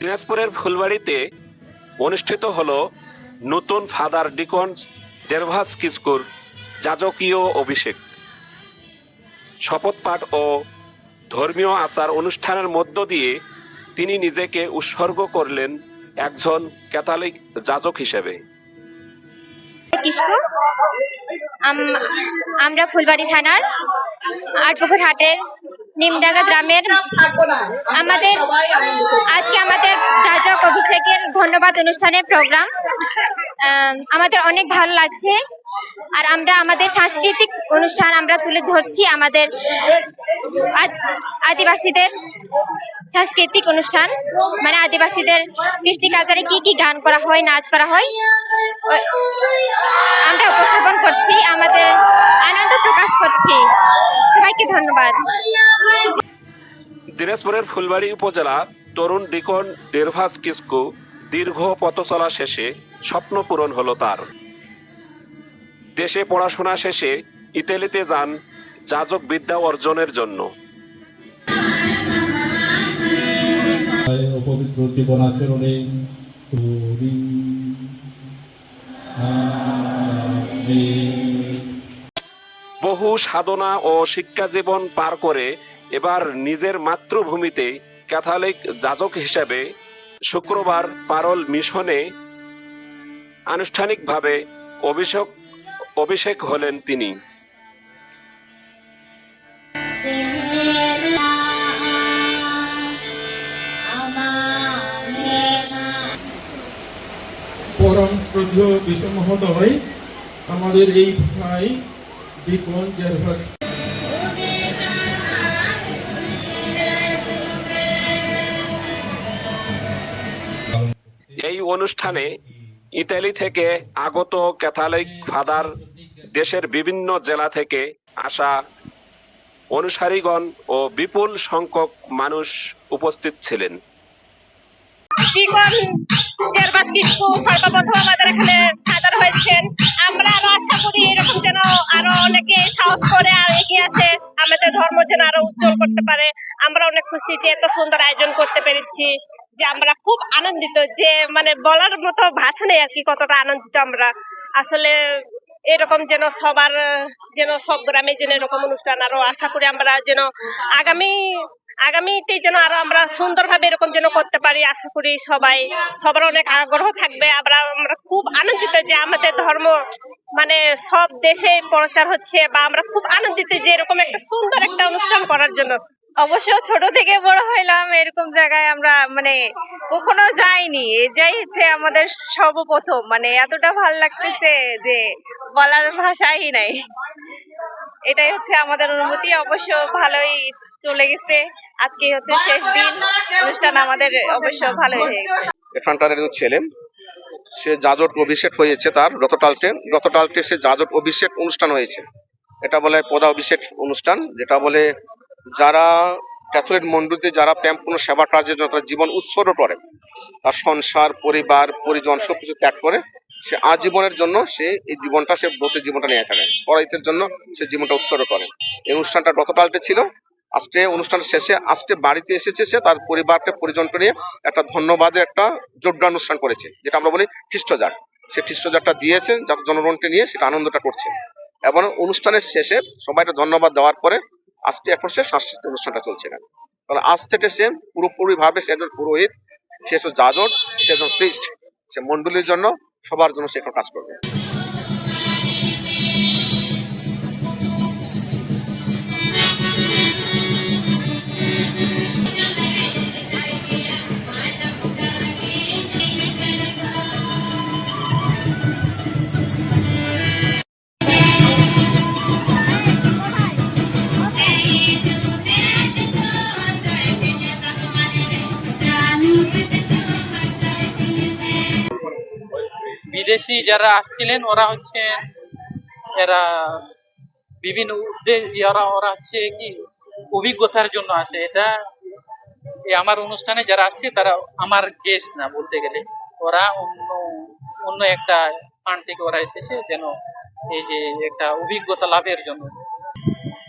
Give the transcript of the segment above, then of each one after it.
দিনাজপুরের ফুলবাড়িতে অনুষ্ঠিত হলো নতুন ফাদার ডিকন দেরভাস কিস্কুর যাজকীয় অভিষেক। শপথ পাঠ ও ধর্মীয় আচার অনুষ্ঠানের মধ্য দিয়ে তিনি নিজেকে উৎসর্গ করলেন একজন ক্যাথলিক যাজক হিসেবে। আমরা ফুলবাড়ি থানার আটপুকুর হাটের নিমডাঙ্গা গ্রামের আমাদের আজকে আমাদের যাজক অভিষেকের ধন্যবাদ অনুষ্ঠানের প্রোগ্রাম। আম, আমাদের অনেক ভালো লাগছে। আর আমরা আমাদের সাংস্কৃতিক অনুষ্ঠান আমরা তুলে ধরছি আমাদের আদ- আদিবাসীদের সাংস্কৃতিক অনুষ্ঠান। মানে আদিবাসীদের কৃষ্টি কালচারে কি কি গান করা হয় নাচ করা হয়। আমরা উপস্থাপন করছি আমাদের আনন্দ প্রকাশ করছি। সবাইকে ধন্যবাদ। দিনাজপুরের ফুলবাড়ি উপজেলা তরুণ ডিকন ডেরভাস কিসকু দীর্ঘ পথচলা শেষে স্বপ্ন পূরণ হলো তার। দেশে পড়াশোনা শেষে ইতালিতে যান যাজক বিদ্যা অর্জনের জন্য। অপবিত্র জীবনাচরণে। বহু সাধনা ও শিক্ষা জীবন পার করে এবার নিজের মাতৃভূমিতে ক্যাথলিক যাজক হিসেবে শুক্রবার পারল মিশনে আনুষ্ঠানিকভাবে অভিষেক অভিষেক হলেন তিনি। বিশ্ব মহোদয় আমাদের এই ভাই বিপন জেরভাস। এই অনুষ্ঠানে ইতালি থেকে আগত ক্যাথলিক ফাদার দেশের বিভিন্ন জেলা থেকে আসা অনুসারীগণ ও বিপুল সংখ্যক মানুষ উপস্থিত ছিলেন। সর্বপ্রথম আমাদের এখানে হয়েছেন। আমরা আরও আশা করি এরকম যেন আরও অনেকে সাহস করে আর এগিয়ে আসে। আমাদের ধর্ম যেন আরও উজ্জ্বল করতে পারে। আমরা অনেক খুশি যে এত সুন্দর আয়োজন করতে পেরেছি, যে আমরা খুব আনন্দিত যে মানে বলার মতো ভাষা নেই আর কি, কতটা আনন্দিত আমরা। আসলে এরকম যেন সবার, যেন সব গ্রামে যেন এরকম অনুষ্ঠান আরও আশা করি আমরা যেন আগামী আগামীতে যেন আরও আমরা সুন্দরভাবে এরকম যেন করতে পারি, আশা করি সবাই, সবার অনেক আগ্রহ থাকবে। আমরা আমরা খুব আনন্দিত যে আমাদের ধর্ম মানে সব দেশে প্রচার হচ্ছে বা আমরা খুব আনন্দিত যে এরকম একটা সুন্দর একটা অনুষ্ঠান করার জন্য। অবশ্য ছোট থেকে বড় হইলাম, এরকম জায়গায় আমরা মানে কখনো যাইনি। এটাই হচ্ছে আমাদের সর্বপ্রথম মানে এতটা ভালো লাগতেছে যে বলার ভাষাই নাই। এটাই হচ্ছে আমাদের অনুভূতি। অবশ্য ভালোই চলে গেছে। আজকে হচ্ছে শেষ দিন। অনুষ্ঠান আমাদের অবশ্য ভালোই হয়ে এখানকার একজন ছেলে, সে যাজক অভিষেক হয়েছে তার রতটালটে রতটালটে সে যাজক অভিষেক অনুষ্ঠান হয়েছে। এটা বলে পদা অভিষেক অনুষ্ঠান, যেটা বলে যারা ক্যাথলিক মন্ডলীতে যারা প্রেমপূর্ণ সেবা কার্যের জন্য তার জীবন উৎসর্গ করে, তার সংসার, পরিবার, পরিজন সবকিছু ত্যাগ করে, সে আজীবনের জন্য সে এই জীবনটা, সে ব্রতের জীবনটা নিয়ে থাকে। পরাইতের জন্য সে জীবনটা উৎসর্গ করে। এই অনুষ্ঠানটা রতটালটে ছিল। আজকে অনুষ্ঠান শেষে, আজকে বাড়িতে এসেছে সে, তার পরিবারকে, পরিজনকে নিয়ে একটা ধন্যবাদের একটা যোগ্য অনুষ্ঠান করেছে, যেটা আমরা বলি খ্রিস্টজাত সে খ্রিস্টজাতটা দিয়েছে যার জনগণকে নিয়ে সেটা আনন্দটা করছে। এবং অনুষ্ঠানের শেষে সবাইকে ধন্যবাদ দেওয়ার পরে আজকে এখন সে সাংস্কৃতিক অনুষ্ঠানটা চলছে না তাহলে আজ থেকে সে পুরোপুরি ভাবে সে একজন পুরোহিত, সে একজন যাজক, সে একজন খ্রিস্ট সে মন্ডলীর জন্য সবার জন্য সে এখন কাজ করবে। বিদেশি যারা আসছিলেন, ওরা হচ্ছে, এরা বিভিন্ন ওরা ওরা হচ্ছে কি, অভিজ্ঞতার জন্য আসে। এটা আমার অনুষ্ঠানে যারা আসছে, তারা আমার গেস্ট না, বলতে গেলে। ওরা অন্য অন্য একটা ফান্ড থেকে ওরা এসেছে, যেন এই যে একটা অভিজ্ঞতা লাভের জন্য।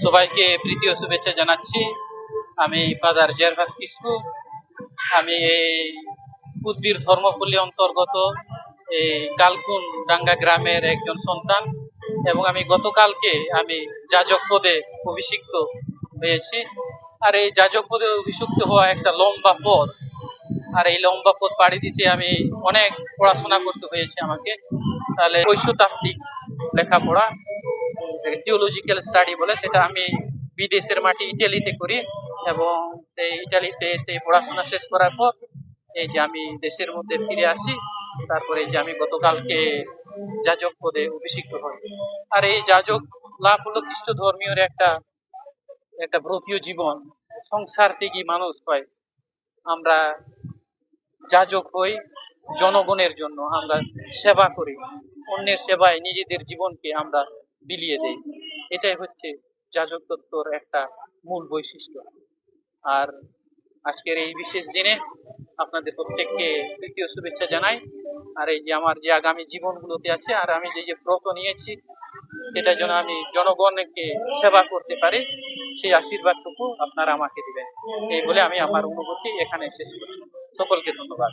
সবাইকে প্রীতি শুভেচ্ছা জানাচ্ছি। আমি ফাদার জেরভাস কিসকু আমি এই উদ্বীর ধর্মপল্লী অন্তর্গত এই কালকুন ডাঙ্গা গ্রামের একজন সন্তান এবং আমি গতকালকে আমি যাজক পদে অভিষিক্ত হয়েছি। আর এই যাজক পদে অভিষিক্ত হওয়া একটা লম্বা পথ। আর এই লম্বা পথ পাড়ি দিতে আমি অনেক পড়াশোনা করতে হয়েছে আমাকে। তাহলে ঐশ্বতাত্ত্বিক লেখাপড়া থিওলজিক্যাল স্টাডি বলে সেটা আমি বিদেশের মাটি ইটালিতে করি এবং সেই ইটালিতে সেই পড়াশোনা শেষ করার পর এই যে আমি দেশের মধ্যে ফিরে আসি তারপরে যে আমি গতকালকে যাজক পদে অভিষিক্ত হই। আর এই যাজক লাভ হলো খ্রিস্ট ধর্মীয় একটা একটা ব্রতীয় জীবন। সংসার ত্যাগী মানুষ হয়। আমরা যাজক হই জনগণের জন্য, আমরা সেবা করি। অন্যের সেবায় নিজেদের জীবনকে আমরা বিলিয়ে দেই। এটাই হচ্ছে যাজক তত্ত্বর একটা মূল বৈশিষ্ট্য। আর আজকের এই বিশেষ দিনে আপনাদের প্রত্যেককে তৃতীয় শুভেচ্ছা জানাই। আর এই যে আমার যে আগামী জীবনগুলোতে আছে, আর আমি যে যে ব্রত নিয়েছি, সেটার জন্য আমি জনগণকে সেবা করতে পারি, সেই আশীর্বাদটুকু আপনারা আমাকে দিবেন। এই বলে আমি আমার অনুভূতি এখানে শেষ করি সকলকে ধন্যবাদ।